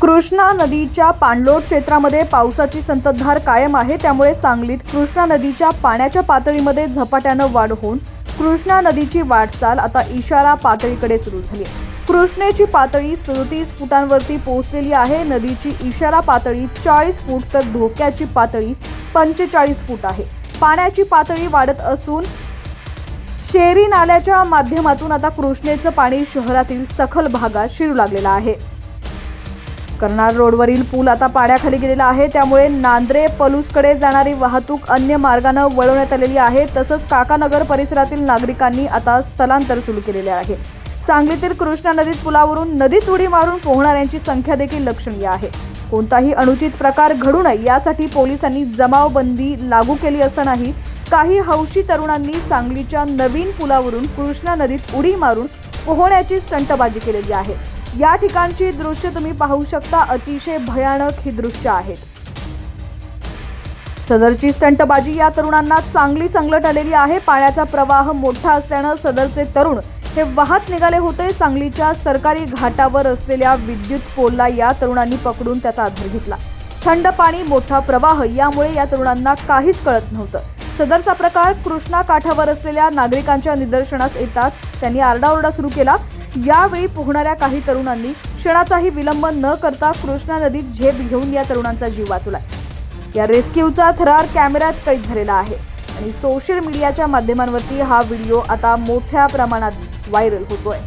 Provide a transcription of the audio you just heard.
कृष्णा नदीच्या पाणलोट क्षेत्रामध्ये पावसाची संततधार कायम आहे. त्यामुळे सांगलीत कृष्णा नदीच्या पाण्याच्या पातळीमध्ये झपाट्यानं वाढ होऊन कृष्णा नदीची वाटचाल आता इशारा पातळीकडे सुरू झाली कृष्णेची पातळी सदतीस फुटांवरती पोहोचलेली आहे. नदीची इशारा पातळी चाळीस फूट तर धोक्याची पातळी पंचेचाळीस फूट आहे. पाण्याची पातळी वाढत असून शेरी नाल्याच्या माध्यमातून आता कृष्णेचं पाणी शहरातील सखल भागात शिरू लागलेलं आहे. कर्नाळ रोडवरील पूल आता पाण्याखाली गेलेला आहे. त्यामुळे नांद्रे पलूसकडे जाणारी वाहतूक अन्य मार्गानं वळवण्यात आलेली आहे. तसंच काकानगर परिसरातील नागरिकांनी आता स्थलांतर सुरू केलेले आहे. सांगलीतील कृष्णा नदीत पुलावरून नदीत उडी मारून पोहणाऱ्यांची संख्या देखील लक्षणीय आहे. कोणताही अनुचित प्रकार घडू नये यासाठी पोलिसांनी जमावबंदी लागू केली असतानाही काही हौशी तरुणांनी सांगलीच्या नवीन पुलावरून कृष्णा नदीत उडी मारून पोहण्याची स्टंटबाजी केलेली आहे. या ठिकाणची दृश्य तुम्ही पाहू शकता. अतिशय भयानक ही दृश्य आहेत. सदरची स्टंटबाजी या तरुणांना चांगली चांगलट आलेली आहे. पाण्याचा प्रवाह मोठा असल्यानं सदरचे तरुण हे वाहत निघाले होते. सांगलीच्या सरकारी घाटावर असलेल्या विद्युत पोलला या तरुणांनी पकडून त्याचा आधार घेतला. थंड पाणी मोठा प्रवाह यामुळे या तरुणांना काहीच कळत नव्हतं. सदरचा प्रकार कृष्णा काठावर असलेल्या नागरिकांच्या निदर्शनास येताच त्यांनी आरडाओरडा सुरू केला. यावेळी पोहणाऱ्या काही तरुणांनी क्षणाचाही विलंब न करता कृष्णा नदीत झेप घेऊन या तरुणांचा जीव वाचवला या रेस्क्यूचा थरार कॅमेऱ्यात कैद झालेला आहे आणि सोशल मीडियाच्या माध्यमांवरती हा व्हिडिओ आता मोठ्या प्रमाणात व्हायरल होतोय.